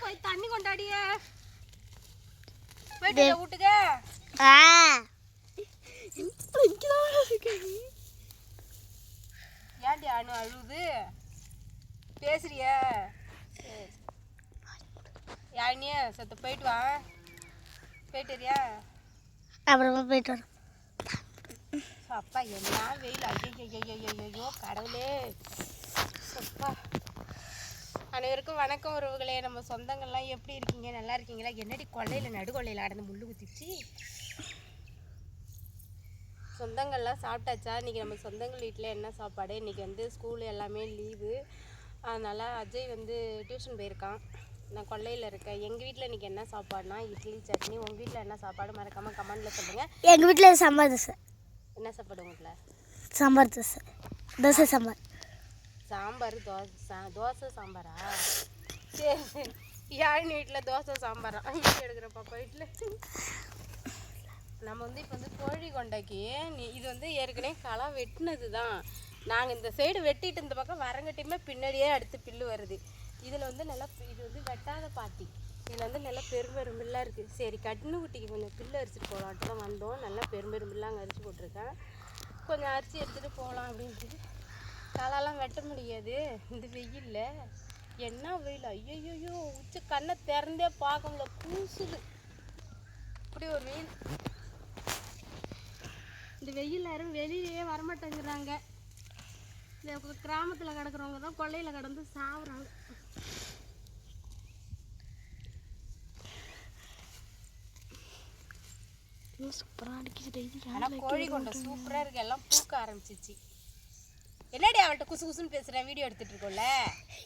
போய் தண்ணி கொண்டாடிய. வீட்டுக்கு. ஏன்டி அணு அழுவுது? பேசுறியா. யாழினியா சத்த போயிட்டு வா. அப்புறமா போயிட்டு வரோம். அப்பா என்ன வெயில். ஐயோ கடவுளே. அப்பா அனைவருக்கும் வணக்கம் உறவுகளே. நம்ம சொந்தங்கள்லாம் எப்படி இருக்கீங்க? நல்லா இருக்கீங்களா? என்னடி கொள்ளையில் நடுகொள்ளையில் அடந்து முள்ளு குத்திச்சு சொந்தங்கள்லாம் சாப்பிட்டாச்சா? இன்றைக்கி நம்ம சொந்தங்கள் வீட்டில் என்ன சாப்பாடு? இன்றைக்கி வந்து ஸ்கூல் எல்லாமே லீவு அதனால் அஜய் வந்து டியூஷன் போயிருக்கான். நான் கொல்லையில் இருக்கேன். எங்கள் வீட்டில் இன்றைக்கி என்ன சாப்பாடுனா? இட்லி சட்னி. உங்கள் வீட்டில் என்ன சாப்பாடு? மறக்காமல் கமெண்டில் சொல்லுங்கள் எங்கள் வீட்டில் சாம்பார் தோசை. என்ன சாப்பாடு உங்கள் வீட்டில் சாம்பார் தோசை. தோசை சாம்பார். சாம்பார் தோசை சா- தோசை சாம்பாரா? சரி சரி. யாழினி வீட்டில் தோசை சாம்பாரா? வீட்டு எடுக்கிற பாப்பா வீட்டில் நம்ம வந்து இப்போ வந்து கோழி கொண்டைக்கு நீ இது வந்து ஏற்கனவே களை வெட்டினது தான் நாங்கள் இந்த சைடு வெட்டிட்டு இந்த பக்கம் வரங்கட்டியுமே பின்னாடியே அடுத்து பில்லு வருது. இதில் வந்து நல்லா இது வந்து வெட்டாத பாத்தி இதில் வந்து நல்லா பெரும்பெரும்பில்லாக இருக்குது சரி கட்டின குட்டிக்கு கொஞ்சம் பில்லு அரிச்சிட்டு போகலான்ட்டு தான் வந்தோம். நல்லா பெரும்பெரும்பில்லாக அங்கே அரிச்சு போட்டிருக்கேன். கொஞ்சம் அரிசி எடுத்துகிட்டு போகலாம் அப்படின்ட்டு தலைலாம் வெட்ட முடியாது. இந்த வெயில்ல என்ன வெயில்? ஐயோ உச்ச கண்ணை திறந்தே பார்க்க முடியல பூசுது இப்படி ஒரு வெயில். இந்த வெயில் யாரும் வெளியிலேயே வரமாட்டேங்கிறாங்க. இந்த கிராமத்தில் கிடக்குறவங்க தான் கொள்ளையில் கிடந்து சாவுறாங்க. சூப்பராக அடிக்குது ஆனால் கோழி கொண்ட சூப்பராக இருக்கு. எல்லாம் பூக்க ஆரம்பிச்சிச்சு. என்னடி அவள்கிட்ட குசு குசுன்னு பேசுகிறேன் வீடியோ எடுத்துட்டு இருக்கோம்ல.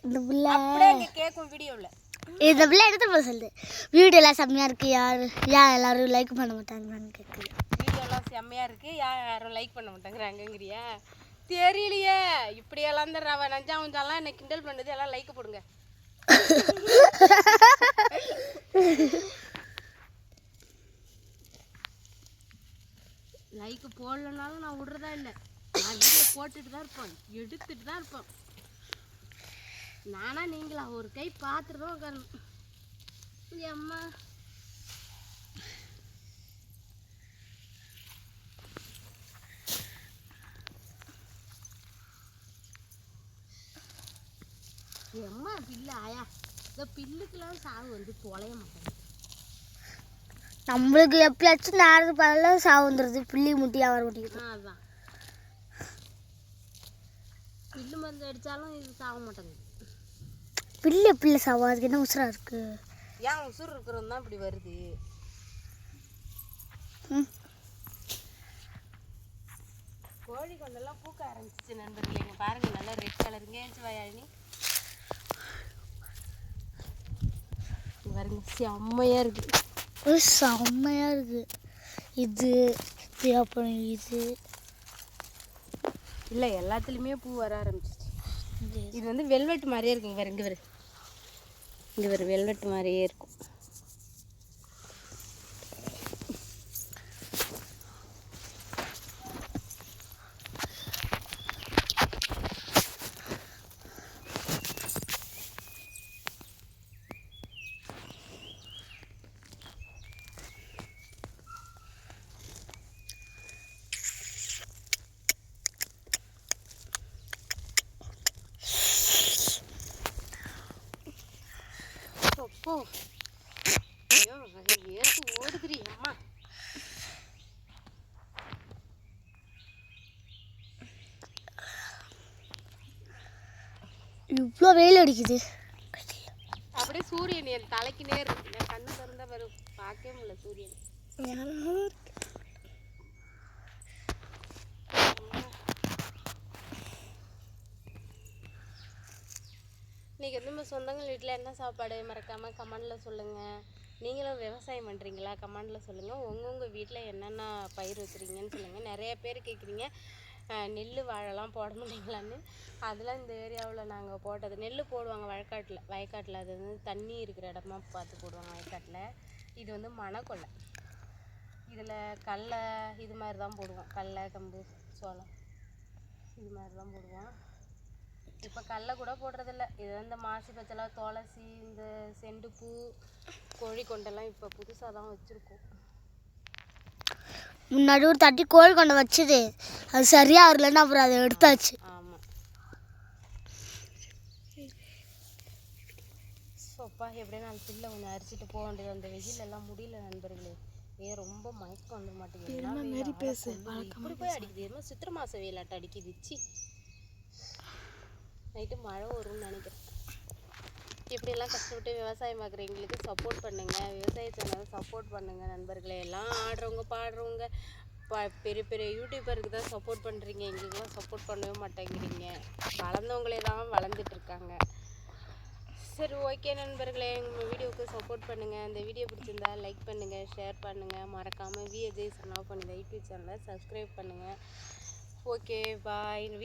இந்த பிள்ளை. அப்படியே அங்கே கேட்கும் வீடியோவில் இந்த பிள்ளை எடுத்து போக சொல்லுது? வீடியோலாம் செம்மையாக இருக்குது யார் ஏன் எல்லாரும் லைக் பண்ண மாட்டாங்கன்னு கேட்குது வீடியோலாம் செம்மையாக இருக்குது யாரும் லைக் பண்ண மாட்டேங்கிறாங்கங்கிறியா? தெரியலையே. இப்படியெல்லாம் தான் ரவ நஞ்சா உஞ்சாலாம் என்னை கிண்டல் பண்ணுது. எல்லாம் லைக் போடுங்க. லைக் போடலனாலும் நான் விடுறதா இல்லை. நான் வீடியோ போட்டுட்டு தான் இருப்பேன் எடுத்துட்டு தான் இருப்பேன் நானா நீங்களா? ஒரு கை பார்த்துட்டு தான் உட்காரணும் அம்மா. எம்மா பில்லு? ஆயா இந்த பில்லுக்கெல்லாம் சாவு வந்து தொலைய மாட்டேங்குது. நம்மளுக்கு எப்பயாச்சும் நேரத்து பரவாயில்ல சாவு வந்துடுது பிள்ளி முட்டியாக வர மாட்டேங்குது. ஆ அதான். பில்லு மருந்து அடித்தாலும் இது சாக மாட்டேங்குது. பிள்ளை பிள்ளை சாவு அதுக்கு என்ன உசுரா இருக்கு? ஏன் உசுர் இருக்கிறது தான் இப்படி வருது. கோழி கொண்டெல்லாம் பூக்க ஆரம்பிச்சிச்சு நண்பர்களே. இங்க பாருங்க நல்லா ரெட் கலருங்க ஏச்சு வயாழினி இங்க பாருங்க செம்மையா இருக்கு. ஒரு செம்மையாக இருக்கு. இது இது அப்புறம் இது. இல்லை எல்லாத்துலேயுமே பூ வர ஆரம்பிச்சிச்சு இது. வந்து வெல்வெட் மாதிரியே இருக்குங்க பாரு இங்கே வரு இங்கே வரு வெல்வெட் மாதிரியே இருக்கும் அப்போ ஐயோ அது ஏற்று ஓடுதுரி அம்மா. இவ்வளோ வெயில் அடிக்குது. அப்படியே சூரியன் என் தலைக்கு நேர் நான் கண்ணு திறந்தா பாரு பார்க்கவே முடியல சூரியன். இன்னைக்கு வந்து நம்ம சொந்தங்கள் வீட்டில் என்ன சாப்பாடு மறக்காமல் கமெண்டில் சொல்லுங்கள் நீங்களும் விவசாயம் பண்ணுறீங்களா கமெண்டில் சொல்லுங்கள் உங்கவுங்க வீட்டில் என்னென்ன பயிர் வைக்கிறீங்கன்னு சொல்லுங்கள் நிறைய பேர் கேட்குறீங்க நெல் வாழைலாம் போட முடியலான்னு அதெல்லாம் இந்த ஏரியாவில் நாங்கள் போட்டது. நெல் போடுவாங்க வயக்காட்டில். வயக்காட்டில் அது வந்து தண்ணி இருக்கிற இடமா பார்த்து போடுவாங்க வயக்காட்டில். இது வந்து மணக்கொல்லை. இதில் கடல இது மாதிரி தான் போடுவோம். கடல கம்பு சோளம். இது மாதிரி தான் போடுவோம். இப்போ கடல கூட போடுறதில்ல. இது இந்த மாசி பச்சலை துளசி இந்த செண்டுப்பூ கோழி கொண்டெல்லாம் இப்போ புதுசாக தான் வச்சுருக்கோம். முன்னாடி ஒரு தட்டி கோழி கொண்டு வச்சுது. அது சரியாக வரலன்னு அப்புறம் அதை எடுத்தாச்சு. ஆமாம் சோப்பா எப்படியும் நாலு பிள்ளை ஒன்று அரிச்சிட்டு போக வேண்டியது அந்த வெயில் எல்லாம் முடியல நண்பர்களே. ஏன் ரொம்ப மயக்கம் வந்து மாட்டேங்குது. இப்படி போய் அடிக்குது. என்ன சித்திர மாச வெயிலாட்டம் அடிக்குது. சி. நைட்டு மழை வரும்னு நினைக்கிறேன். இப்படியெல்லாம் கஷ்டப்பட்டு விவசாயம் பார்க்குறவங்களுக்கு சப்போர்ட் பண்ணுங்கள் விவசாய சேனலை சப்போர்ட் பண்ணுங்கள் நண்பர்களே. எல்லாம் ஆடுறவங்க பாடுறவங்க ப பெரிய பெரிய யூடியூபருக்கு தான் சப்போர்ட் பண்ணுறீங்க எங்களுக்கெல்லாம் சப்போர்ட் பண்ணவே மாட்டேங்கிறீங்க. வளர்ந்தவங்களே தான் வளர்ந்துட்டுருக்காங்க சரி ஓகே நண்பர்களே. எங்கள் வீடியோவுக்கு சப்போர்ட் பண்ணுங்கள் இந்த வீடியோ பிடிச்சிருந்தா லைக் பண்ணுங்கள் ஷேர் பண்ணுங்கள் மறக்காமல் வி அஜய் சன் யூடியூப் சேனலை சப்ஸ்கிரைப் பண்ணுங்கள் ஓகே பாய் வீடியோ